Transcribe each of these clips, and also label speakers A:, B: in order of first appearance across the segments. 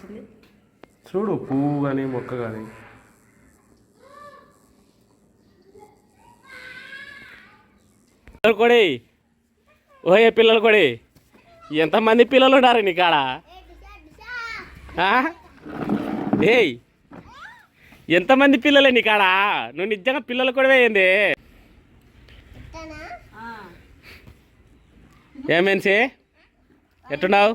A: వచ్చింది
B: చూడు పువ్వు కానీ మొక్క కానీ పిల్లలు కొడి. ఓయే పిల్లలు కొడి. ఎంతమంది పిల్లలు ఉన్నారు నీ కాడ? ఆ? ఏయ్ ఎంతమంది పిల్లలే నీ కాడ? నువ్వు నిజంగా పిల్లలు కూడా ఏంది? ఏమేన్సి ఎట్టున్నావు?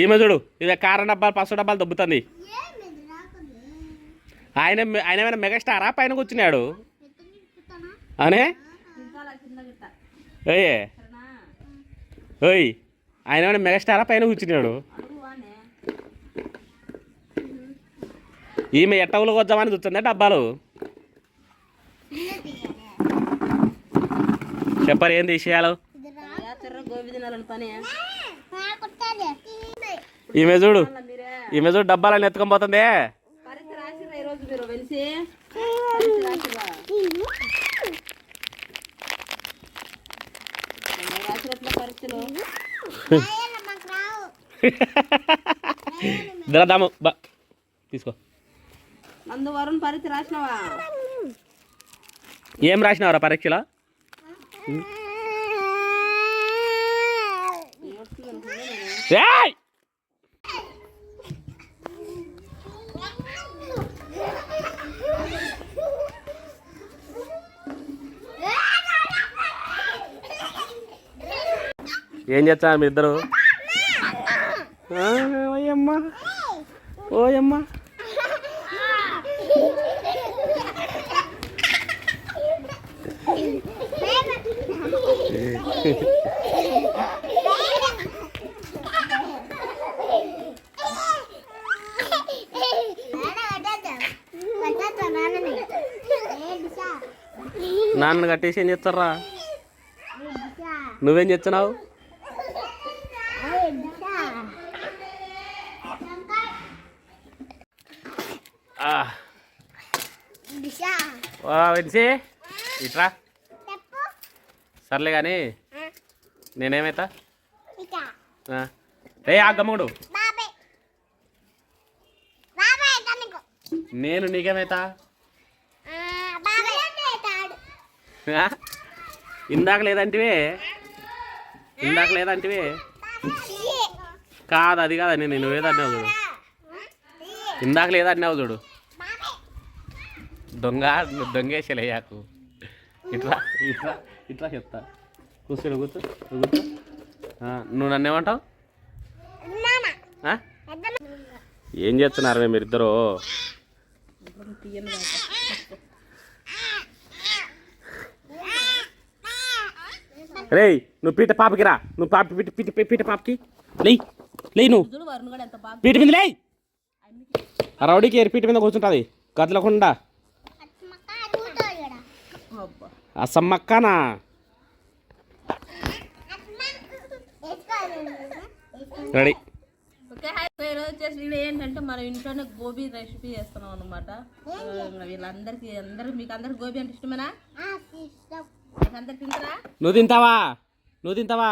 B: ఈమె చూడు ఇది కారం డబ్బాలు పసు డబ్బాలు దొబ్బుతుంది. ఆయన ఆయన ఏమైనా మెగాస్టారా పైన కూర్చున్నాడు? అనే? ఓయే ఓయ్ ఆయన ఏమైనా మెగాస్టారా పైన కూర్చున్నాడు? ఈమె ఎట్టవులు వద్దామని చూస్తుందా డబ్బాలు? చెప్పరు ఏంది విషయాలు
A: గోబీ తినాలని పని
B: ఈమె చూడు. ఈమె చూడు డబ్బాలని ఎత్తుకొని పోతుంది. దరదాము బా తీసుకో.
A: నందు వరుణ్ పరీక్ష రాసినావా?
B: ఏం రాసినావురా పరీక్షలో? ఏయ్! ఏం చేస్తారు మీ ఇద్దరు? ఓయమ్మ. ఓయమ్మ. నాన్న కట్టేసి ఏం చేస్తారా? నువ్వేం చేస్తున్నావు ఆ, వా, వెన్సీ. ఇట్రా. సర్లే కానీ నేనేమైతా. రే ఆ గమ్ముడు. నేను నీకేమైతా? ఇందాక లేదంటివే. ఇందాక లేదంటివే. కాదు అది కాదు నేను నువ్వేదన్నావు చూడు. ఇందాక లేదన్నావు చూడు. దొంగ నువ్వు దొంగేసలేయాకు ఇట్లా ఇట్లా ఇట్లా చెప్తా. కూర్చో నువ్వు కూర్చో ఆ, నువ్వు నన్ను ఏమంటావు? ఏం చేస్తున్నారు మీరిద్దరు? రేయ్ నువ్వు పీట పాపకి రా. నువ్వు పాప పీట పీట పీట పాపకి. లేయ్ లేయ్ నువ్వు. పీట మీద లేయ్. రౌడీకి ఏరు పీట మీద కూర్చుంటుంది. కదలకుండా
A: అబ్బా
B: ఆ సమ్మక్కనా? రెడీ.
A: వచ్చేసి వీడియో ఏంటంటే మనం ఇంట్లోనే గోబీ రెసిపీ చేస్తున్నాం అనమాట వీళ్ళందరికీ అందరూ మీకు అందరికి గోబీ అంటే ఇష్టమేనా? అందరు తింటారా?
B: నువ్వు తింటావా? నువ్వు తింటావా?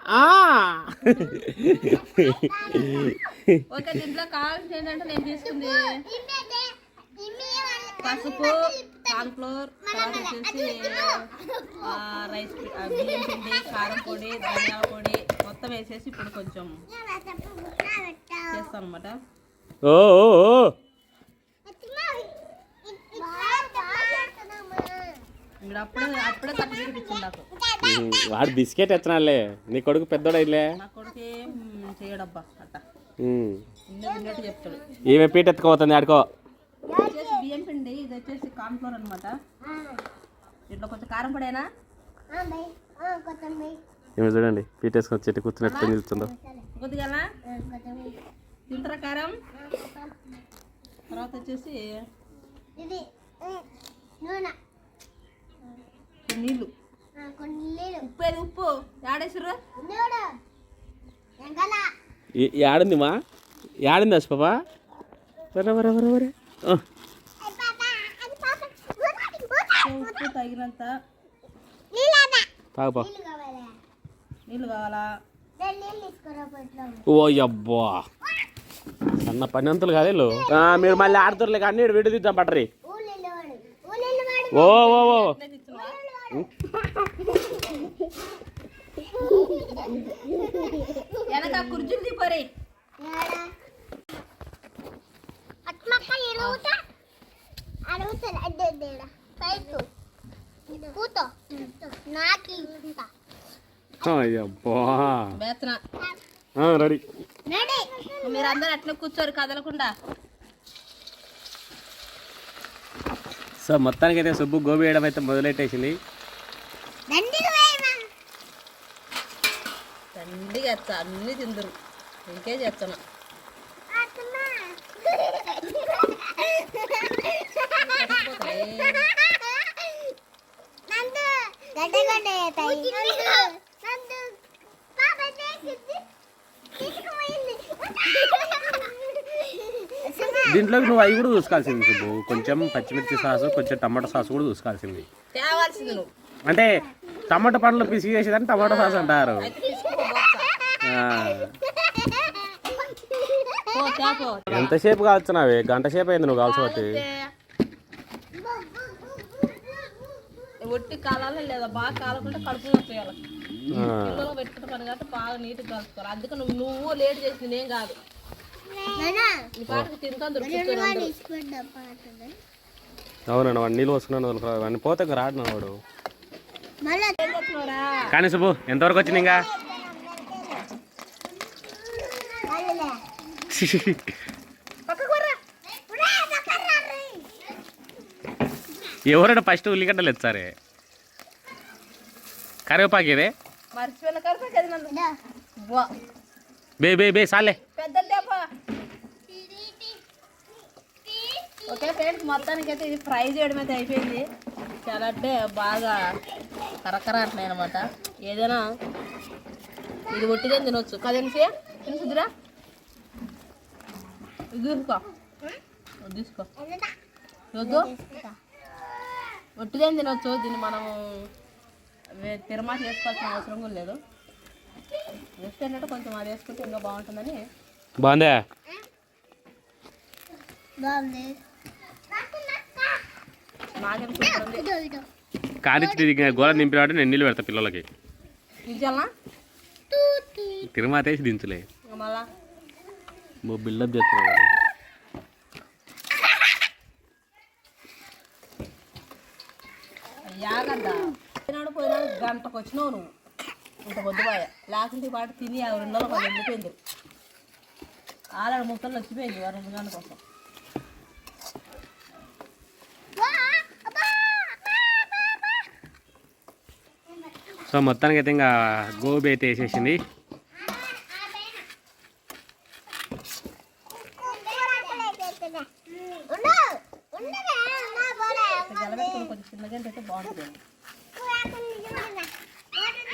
B: ఆ!
A: ఓకే దీంట్లో కావాల్సింది ఏంటంటే నేను తీసుకుంది పసుపు కార్న్ఫ్లోర్ తర్వాత వచ్చేసి ఆ, రైస్ బియ్యం పిండి కారం పొడి ధనియాల పొడి మొత్తం వేసేసి ఇప్పుడు కొంచెం చేస్తాను అనమాట
B: ఓ వాడు బిస్కెట్ ఎత్తనాలే. నీ కొడుకు పెద్దోడైలే ఈమె పీట ఎత్తుకోపోతుంది ఆడుకో.
A: వచ్చేసి బియ్యం పిండి ఇది వచ్చేసి కార్న్ఫ్లోర్ అనమాట దీంట్లో కొంచెం కారం పొడేనా?
B: ఈమె చూడండి పీట వేసుకొని చెట్టు కూర్చుని ఎత్తుకొని నిలుస్తుందో
A: కొద్దిగా తింటారా కారం? తర్వాత వచ్చేసి
C: ఇది నూనె
A: నీళ్ళు ఉప్పు. ఏది ఉప్పు ఆడేసారు
B: ఆడింది మా? ఆడింది అసలు పాపా? వరే వరే వరే వరే.
A: ఉప్పు తగినంత నీళ్ళు కావాలా?
B: ఓ అబ్బా. సన్న పని అంతులు కాదు మీరు మళ్ళీ ఆడుతుర్లే కానీ ఈడు విడి తీద్దాం పట్టరి. ఓ ఓ ఓ.
A: వెనక కుర్చీలు దిపోరి
C: అట్మక్క పైకు కూతో. నాకి
B: అయ్యబ్బా. రెడీ.
A: మీరందరూ అట్లా కూర్చోరు కదలకుండా.
B: సో మొత్తానికి అయితే సుబ్బు గోబీ వేయడం అయితే మొదలెట్టేసింది.
C: దండిగా
A: అన్ని తిందరు. ఇంకే చేస్తాను
B: దీంట్లోకి నువ్వు అవి కూడా చూసుకోవాల్సింది సుబ్బు. కొంచెం పచ్చిమిర్చి సాసు కొంచెం టమాటో సాస్ కూడా చూసుకోవాల్సింది. అంటే టమాటో పండ్లు పిసికి చేసేదాన్ని టమాటో సాస్ అంటారు
A: అయితే తీసుకో బాక్సా.
B: ఆ.
A: పో తేపో
B: ఎంతసేపు కాల్చున్నావే గంట సేపు అయింది నువ్వు కాల్చబట్టి
A: ఒట్టి కాలాలి లేదా? బాగా కాలకుంటే కడుపు నొప్పి. పిల్లలు పెట్టుకున్న పని కాబట్టి బాగా నీట్గా కలుపుకోవాలి అందుకే నువ్వు నువ్వు లేట్ చేసింది నేను కాదు. ఈ పాటకు తింటాను
B: అవునండి వాడు నీళ్ళు వస్తున్నాను వాడిని పోతే రాడు వాడు. కానీ సుబ్బు ఎంతవరకు వచ్చింది ఇంకా
C: మళ్ళీ
B: ఎవరైనా ఫస్ట్ ఉల్లిగడ్డలు ఎత్తారే కరివేపాకు ఇదే
A: బే
B: బే బే సాలే.
A: ఓకే ఫ్రెండ్స్ మొత్తానికి అయితే ఇది ఫ్రై చేయడం అయితే అయిపోయింది. చాలా అంటే బాగా కరకర అంటున్నాయి అనమాట ఏదైనా ఇది ఒట్టిదే తినొచ్చు. కదనిసి తినుసుదిరా ఇది తీసుకో. తీసుకో వద్దు ఒట్టిదే తినొచ్చు దీన్ని మనం తిరుమల చేసుకోవాల్సిన అవసరం కూడా లేదు. వేస్తే ఏంటంటే కొంచెం అది వేసుకుంటే ఇంకా బాగుంటుందని.
B: బాగుందా?
C: ఇదో
B: కానిచ్చి గోడ నింపినాడు నేను నీళ్ళు పెడతా పిల్లలకి. వేసి దించులే.
A: మళ్ళా?
B: బిల్డప్ చేస్తున్నాడు.
A: యాగద్దా పోయినాడు పోయినాడు గంటకు వచ్చినావు నువ్వు. ఇంత పొద్దుపోయా లేకుంటే పాట తిని ఆ రెండు రోజులు వాళ్ళు వెళ్ళిపోయింది ఆలాడ ముక్కలు వచ్చిపోయింది ఆ రెండు గంటల కోసం.
B: సో మొత్తానికి అయితే ఇంకా గోబీ అయితే వేసేసింది
A: జలబెట్టుకుని కొంచెం చిన్నగా అయితే బాగుంటుంది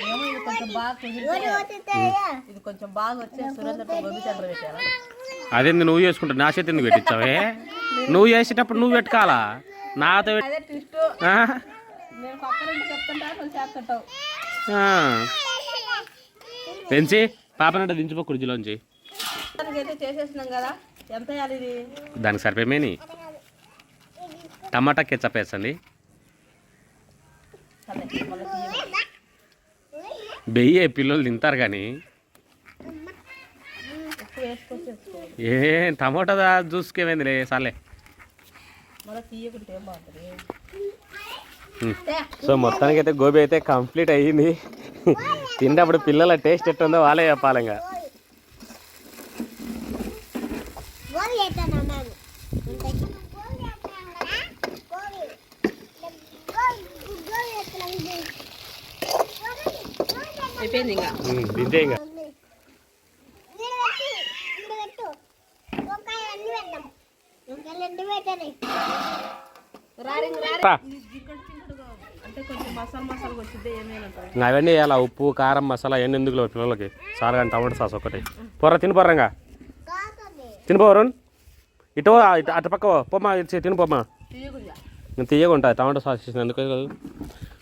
A: ఏమో ఇది కొంచెం బాగా కుదిరితే ఇది కొంచెం బాగా వచ్చే సురేంద్రతో గోబీ చంద్ర పెట్టాను
B: అదేంది నువ్వు చేసుకుంటావు నా చేతి ఎందుకు పెట్టించావే? నువ్వు చేసేటప్పుడు నువ్వు పెట్టుకోవాలా? నాతో
A: నువ్వు.
B: పెంచి పాపనంట దించిపో కుర్జీలోంచి
A: చేసేసినాం కదా. ఎంత
B: దానికి సరిపోయేమేని? టమాటా కెచ్చప్ వేసండి
A: సరే మళ్ళీ తీయగా.
B: బెయ్యే పిల్లలు తింటారు కానీ. ఏ టమాటా చూసుకేమైందిలే సాలే. సో మొత్తానికి అయితే గోబీ అయితే కంప్లీట్ అయ్యింది. తిన్నప్పుడు పిల్లల టేస్ట్ ఎట్టుందో వాళ్ళే చెప్పాలి ఇంకా
C: గోలి చేస్తాను మేము
A: అయిపోయింది ఇంకా
B: ఉమ్, దించే ఇంకా
A: రారింగ్ రారి
B: రా.
A: ఇది జిక్కడు చింకడుగా అంటే కొంచెం మసాలా ఏమైనా
B: ఇంకా అవన్నీ వేయాలా? ఉప్పు కారం మసాలా అవన్నీ ఎందుకు పిల్లలకి? సార్ కానీ టమాటా సాస్ ఒకటి. పొర్ర తినిపోరంగా తినిపోవరుణ్ ఇటు పో, ఇటు అటు పక్క. పోమ్మా తినిపోమ్మా నేను తీయగా ఉంటుంది టమాటా సాస్ చేసిన ఎందుకు కాదు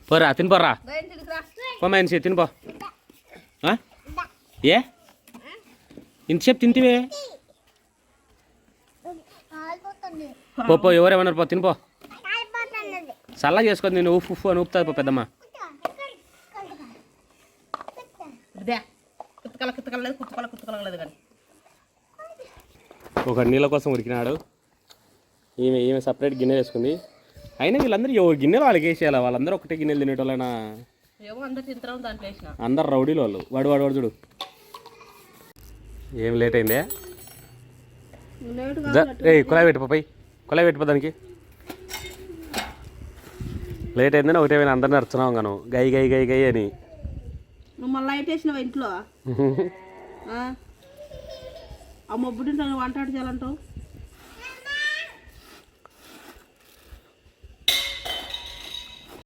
B: పోరా
A: తిరిగిరా
B: పోమ్మా ఎన్సి తినిపో? ఏ? ఇంతసేపు తింటివే?
C: కాలిపోతుంది
B: పో పో ఎవరేమన్నారు? పో తినిపో చల్లగా చేసుకొని నేను ఉఫ్ ఉఫ్ అని ఊపుతుంది పో పెద్దమ్మ. ఒక నీళ్ళ కోసం ఉరికినాడు ఈమె ఈమె సపరేట్ గిన్నె వేసుకుంది. అయినా వీళ్ళందరూ ఎవరు గిన్నెలు వాళ్ళకి వేసేయాలి వాళ్ళందరూ ఒకటే గిన్నెలు తినేటోళ్ళైనా.
A: అందరు
B: రౌడీలు వాళ్ళు. వాడు వాడు వాడు చూడు. ఏం లేట్ అయిందే? ఏ కుళాయి పెట్టు పోయి కుళాయి పెట్టు పో. దానికి. లేట్ అయిందని ఒకటే పోయిన అందరిని నడుచున్నాం గాను గై గై గై గై అని.
A: మళ్ళీ లైట్ వేసినావు ఇంట్లో? ఆ? మొబ్బుడి వంట ఆడు చేయాలంటావు?